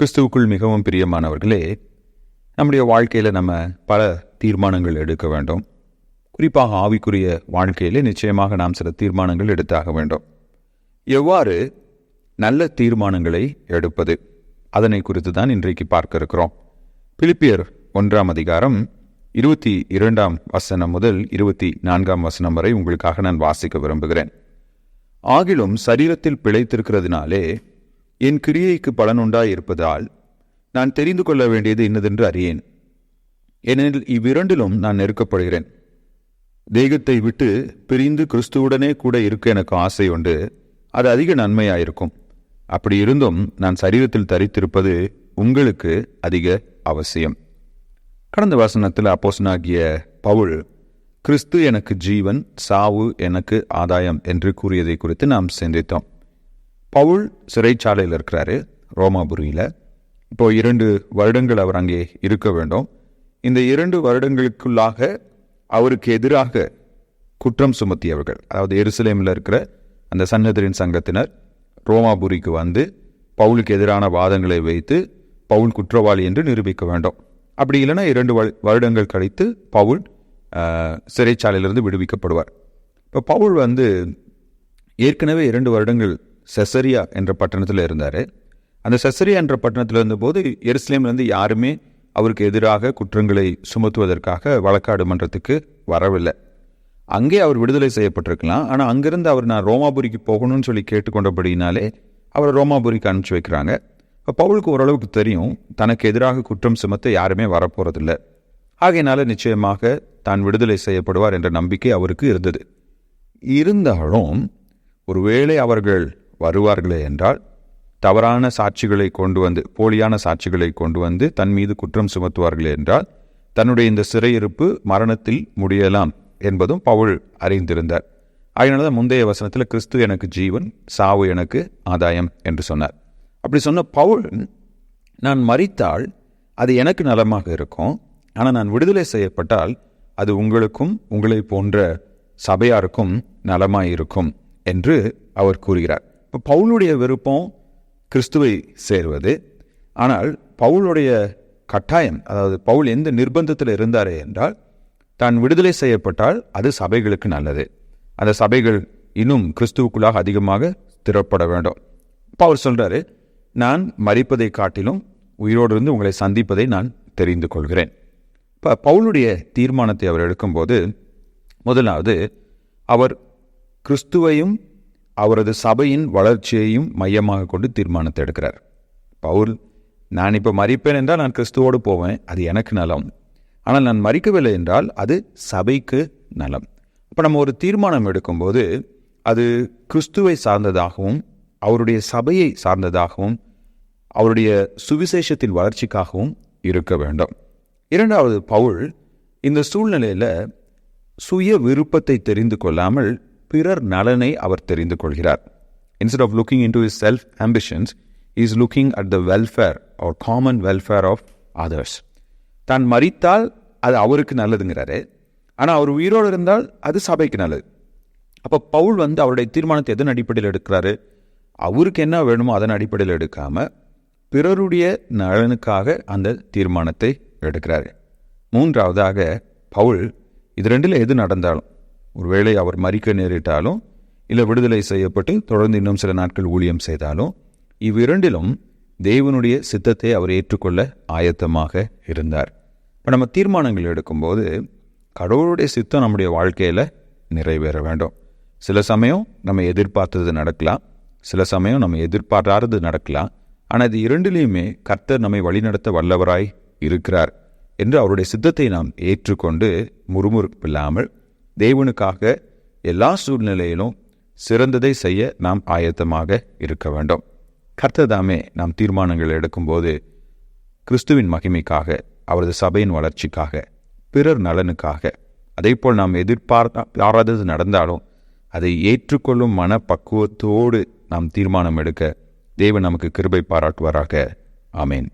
கிறிஸ்துவுக்குள் மிகவும் பிரியமானவர்களே நம்முடைய வாழ்க்கையில் நம்ம பல தீர்மானங்கள் எடுக்க வேண்டும். குறிப்பாக ஆவிக்குரிய வாழ்க்கையிலே நிச்சயமாக நாம் சில தீர்மானங்கள் எடுத்தாக வேண்டும். எவ்வாறு நல்ல தீர்மானங்களை எடுப்பது? அதனை குறித்து தான் இன்றைக்கு பார்க்க இருக்கிறோம் பிலிப்பியர் ஒன்றாம் அதிகாரம் இருபத்தி இரண்டாம் வசனம் முதல் இருபத்தி நான்காம் வசனம் வரை உங்களுக்காக நான் வாசிக்க விரும்புகிறேன். ஆகிலும் சரீரத்தில் பிழைத்திருக்கிறதுனாலே என் கிரியைக்கு பலனுண்டாயிருப்பதால் நான் தெரிந்து கொள்ள வேண்டியது இன்னதென்று அறியேன். ஏனெனில் இவ்விரண்டிலும் நான் நெருக்கப்படுகிறேன். தேகத்தை விட்டு பிரிந்து கிறிஸ்துவுடனே கூட இருக்க எனக்கு ஆசை உண்டு. அது அதிக நன்மையாயிருக்கும். அப்படி இருந்தும் நான் சரீரத்தில் தரித்திருப்பது உங்களுக்கு அதிக அவசியம். கடந்த வசனத்தில் அப்போசனாகிய பவுல் கிறிஸ்து எனக்கு ஜீவன் சாவு எனக்கு ஆதாயம் என்று கூறியதை குறித்து நாம் சிந்தித்தோம். பவுல் சிறைச்சாலையில் இருக்கிறாரு ரோமாபுரியில். இப்போ இரண்டு வருடங்கள் அவர் அங்கே இருக்க வேண்டும். இந்த இரண்டு வருடங்களுக்குள்ளாக அவருக்கு எதிராக குற்றம் சுமத்தியவர்கள் அதாவது எருசலேமில் இருக்கிற அந்த சன்னதரின் சங்கத்தினர் ரோமாபுரிக்கு வந்து பவுலுக்கு எதிரான வாதங்களை வைத்து பவுல் குற்றவாளி என்று நிரூபிக்க வேண்டும். அப்படி இல்லைன்னா இரண்டு வருடங்கள் கழித்து பவுல் சிறைச்சாலையிலிருந்து விடுவிக்கப்படுவார். இப்போ பவுல் வந்து ஏற்கனவே இரண்டு வருடங்கள் செசரியா என்ற பட்டணத்தில் இருந்தார். அந்த செசரியா என்ற பட்டணத்தில் இருந்தபோது எருசலேம்லேருந்து யாருமே அவருக்கு எதிராக குற்றங்களை சுமத்துவதற்காக வழக்காடு மன்றத்துக்கு வரவில்லை. அங்கே அவர் விடுதலை செய்யப்பட்டிருக்கலாம். ஆனால் அங்கிருந்து அவர் நான் ரோமாபுரிக்கு போகணும்னு சொல்லி கேட்டுக்கொண்டபடினாலே அவர் ரோமாபுரிக்கு அனுப்பிச்சி வைக்கிறாங்க. இப்போ பவுலுக்கு ஓரளவுக்கு தெரியும் தனக்கு எதிராக குற்றம் சுமத்த யாருமே வரப்போகிறதில்ல ஆகையினால நிச்சயமாக தான் விடுதலை செய்யப்படுவார் என்ற நம்பிக்கை அவருக்கு இருந்தது. இருந்தாலும் ஒருவேளை அவர்கள் வருவார்களே என்றால் தவறான சாட்சிகளை கொண்டு வந்து போலியான சாட்சிகளை கொண்டு வந்து தன் மீது குற்றம் சுமத்துவார்களே என்றால் தன்னுடைய இந்த சிறையிருப்பு மரணத்தில் முடியலாம் என்பதும் பவுல் அறிந்திருந்தார். அதனால தான் முந்தைய வசனத்தில் கிறிஸ்து எனக்கு ஜீவன் சாவு எனக்கு ஆதாயம் என்று சொன்னார். அப்படி சொன்ன பவுல் நான் மறித்தால் அது எனக்கு நலமாக இருக்கும் ஆனால் நான் விடுதலை செய்யப்பட்டால் அது உங்களுக்கும் உங்களை போன்ற சபையாருக்கும் நலமாயிருக்கும் என்று அவர் கூறுகிறார். இப்போ பவுலுடைய விருப்பம் கிறிஸ்துவை சேர்வது. ஆனால் பவுலுடைய கட்டாயம் அதாவது பவுல் எந்த நிர்பந்தத்தில் இருந்தாரே என்றால் தான் விடுதலை செய்யப்பட்டால் அது சபைகளுக்கு நல்லது. அந்த சபைகள் இன்னும் கிறிஸ்துவுக்குள்ளாக அதிகமாக திறப்பட வேண்டும். பவுல் சொல்கிறாரு நான் மறிப்பதை காட்டிலும் உயிரோடு இருந்து உங்களை சந்திப்பதை நான் தெரிந்து கொள்கிறேன். இப்போ பவுலுடைய தீர்மானத்தை அவர் எடுக்கும்போது முதலாவது அவர் கிறிஸ்துவையும் அவரது சபையின் வளர்ச்சியையும் மையமாக கொண்டு தீர்மானத்தை எடுக்கிறார். பவுல் நான் இப்போ மறிப்பேன் என்றால் நான் கிறிஸ்துவோடு போவேன். அது எனக்கு நலம். ஆனால் நான் மறிக்கவில்லை என்றால் அது சபைக்கு நலம். இப்போ நம்ம ஒரு தீர்மானம் எடுக்கும்போது அது கிறிஸ்துவை சார்ந்ததாகவும் அவருடைய சபையை சார்ந்ததாகவும் அவருடைய சுவிசேஷத்தின் வளர்ச்சிக்காகவும் இருக்க வேண்டும். இரண்டாவது பவுல் இந்த சூழ்நிலையில் சுய விருப்பத்தை தெரிந்து கொள்ளாமல் பிறர் நலனை அவர் தெரிந்து கொள்கிறார். Instead of looking into his self ambitions is looking at the welfare or common welfare of others தான் மறித்தால் அது அவருக்கு நல்லதுங்கிறாரு. ஆனால் அவர் உயிரோடு இருந்தால் அது சபைக்கு நல்லது. அப்போ பவுல் வந்து அவருடைய தீர்மானத்தை எதன் அடிப்படையில் எடுக்கிறாரு? அவருக்கு என்ன வேணுமோ அதன் அடிப்படையில் எடுக்காமல் பிறருடைய நலனுக்காக அந்த தீர்மானத்தை எடுக்கிறாரு. மூன்றாவதாக பவுல் இது ரெண்டில் எது நடந்தாலும் ஒருவேளை அவர் மறிக்க நேரிட்டாலும் இல்லை விடுதலை செய்யப்பட்டு தொடர்ந்து இன்னும் சில நாட்கள் ஊழியம் செய்தாலும் இவ்விரண்டிலும் தேவனுடைய சித்தத்தை அவர் ஏற்றுக்கொள்ள ஆயத்தமாக இருந்தார். இப்போ நம்ம தீர்மானங்கள் எடுக்கும்போது கடவுளுடைய சித்தம் நம்முடைய வாழ்க்கையில் நிறைவேற வேண்டும். சில சமயம் நம்ம எதிர்பார்த்தது நடக்கலாம் சில சமயம் நம்ம எதிர்பாராதது நடக்கலாம் ஆனால் இது இரண்டிலையுமே கர்த்தர் நம்மை வழிநடத்த வல்லவராய் இருக்கிறார் என்று அவருடைய சித்தத்தை நாம் ஏற்றுக்கொண்டு முறுமுறுப்பில்லாமல் தேவனுக்காக எல்லா சூழ்நிலையிலும் சிறந்ததை செய்ய நாம் ஆயத்தமாக இருக்க வேண்டும். கர்த்ததாமே நாம் தீர்மானங்கள் எடுக்கும்போது கிறிஸ்துவின் மகிமைக்காக அவரது சபையின் வளர்ச்சிக்காக பிறர் நலனுக்காக அதேபோல் நாம் எதிர்பார்க்காதது நடந்தாலும் அதை ஏற்றுக்கொள்ளும் மனப்பக்குவத்தோடு நாம் தீர்மானம் எடுக்க தேவன் நமக்கு கிருபை பாராட்டுவாராக. ஆமேன்.